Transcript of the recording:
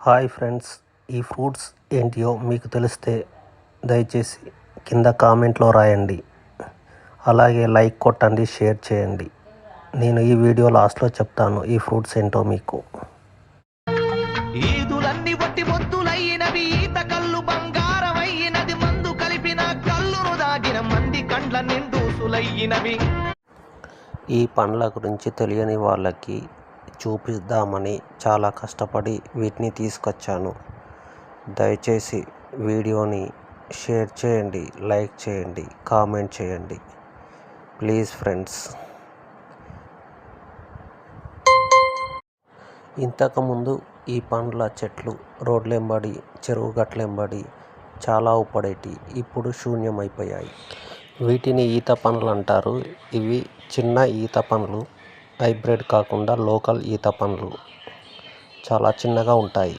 Hi friends ఈ fruits ఏంటియో మీకు తెలిస్తే దయచేసి కింద కామెంట్లో రాయండి. అలాగే లైక్ కొట్టండి షేర్ చేయండి. నేను ఈ వీడియో లాస్ట్లో చెప్తాను ఈ ఫ్రూట్స్ ఏంటో మీకు. ఈదులన్నీ వట్టి మొత్తులయ్యినవి ఈత కళ్ళు బంగారమయ్యినది మందు కలిపిన కళ్ళును దాగిన మంది కండ్ల నిండూసులయ్యినవి ఈ పండ్ల గురించి తెలియని వాళ్ళకి చూపిద్దామని చాలా కష్టపడి వీటిని తీసుకొచ్చాను. దయచేసి వీడియోని షేర్ చేయండి లైక్ చేయండి కామెంట్ చేయండి. Please friends. ఇంతకుముందు ఈ పండ్ల చెట్లు రోడ్లెంబడి చెరువు గట్లెంబడి చాలా ఉపడేటి ఇప్పుడు శూన్యమైపోయాయి. వీటిని ఈత పనులు అంటారు ఇవి చిన్న ఈత పనులు హైబ్రిడ్ కాకుండా లోకల్ ఈత పండ్లు చాలా చిన్నగా ఉంటాయి.